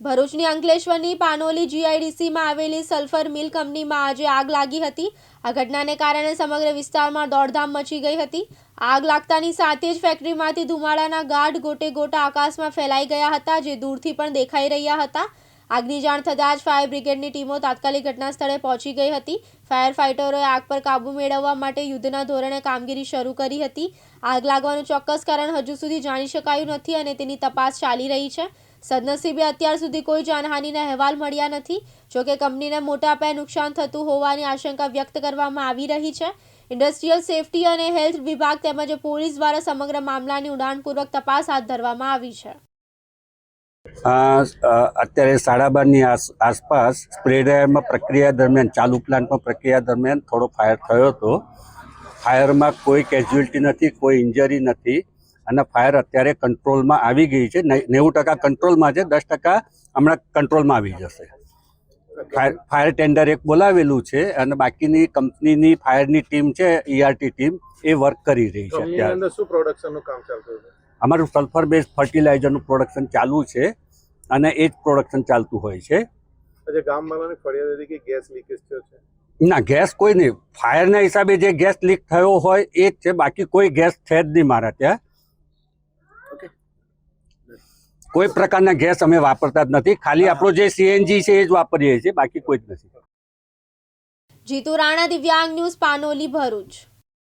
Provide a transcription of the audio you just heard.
ભરૂચની અંકલેશ્વરની પાનોલી જીઆઈડીસીમાં આવેલી સલ્ફર મિલ કંપનીમાં આજે આગ લાગી હતી. આ ઘટનાને કારણે સમગ્ર વિસ્તારમાં દોડધામ મચી ગઈ હતી. આગ લાગતાની સાથે જ ફેક્ટરીમાંથી ધુમાડાના ગાઢ ગોટે ગોટા આકાશમાં ફેલાઈ ગયા હતા, જે દૂરથી પણ દેખાઈ રહ્યા હતા. આગની જાણ થતાં જ ફાયર બ્રિગેડની ટીમો તાત્કાલિક ઘટના સ્થળે પહોંચી ગઈ હતી. ફાયર ફાઇટરોએ આગ પર કાબૂ મેળવવા માટે યુદ્ધના ધોરણે કામગીરી શરૂ કરી હતી. આગ લાગવાનું ચોક્કસ કારણ હજુ સુધી જાણી શકાયું નથી અને તેની તપાસ ચાલી રહી છે. સદનસીબે અત્યાર સુધી કોઈ જાનહાનિના અહેવાલ મળ્યા નથી. જોકે કંપનીને મોટા પાયે નુકસાન થતું હોવાની આશંકા વ્યક્ત કરવામાં આવી રહી છે. ઇન્ડસ્ટ્રીયલ સેફટી અને હેલ્થ વિભાગ તેમજ પોલીસ દ્વારા સમગ્ર મામલાની ઉડાણપૂર્વક તપાસ હાથ ધરવામાં આવી છે. અત્યારે સાડા બારની આસ, આસપાસ સ્પ્રે પ્રક્રિયા દરમિયાન, ચાલુ પ્લાન્ટમાં પ્રક્રિયા દરમિયાન થોડો ફાયર થયો હતો. ફાયરમાં કોઈ કેઝ્યુઅલ્ટી નથી, કોઈ ઇન્જરી નથી. અને ફાયર અત્યારે કંટ્રોલમાં આવી ગઈ છે. નેવું ટકા કંટ્રોલમાં છે દસ ટકા હમણાં કંટ્રોલમાં આવી જશે. ફાયર ફાયર ટેન્ડર એક બોલાવેલું છે અને બાકીની કંપનીની ફાયરની ટીમ છે ઈઆરટી ટીમ એ વર્ક કરી રહી છે અત્યારે. શું પ્રોડક્શનનું કામ ચાલતું છે અમારું સલ્ફર બેઝ ફર્ટિલાઇઝરનું પ્રોડક્શન ચાલુ છે અને એ જ પ્રોડક્શન ચાલતું હોય છે. ગામવાળાની ફરિયાદ હતી કે ગેસ લીકેજ થયો છે? ના ગેસ કોઈ નહીં. ફાયરના હિસાબે જે ગેસ લીક થયો હોય એ જ છે. બાકી કોઈ ગેસ છે જ નહીં મારા ત્યાં. કોઈ પ્રકારના ગેસ અમે વાપરતા જ નથી. ખાલી આપણો જે સીએનજી છે એ જ વાપરીએ છીએ બાકી કોઈ જ નથી. જીતુ રાણા દિવ્યાંગ ન્યૂઝ પાનોલી ભરૂચ.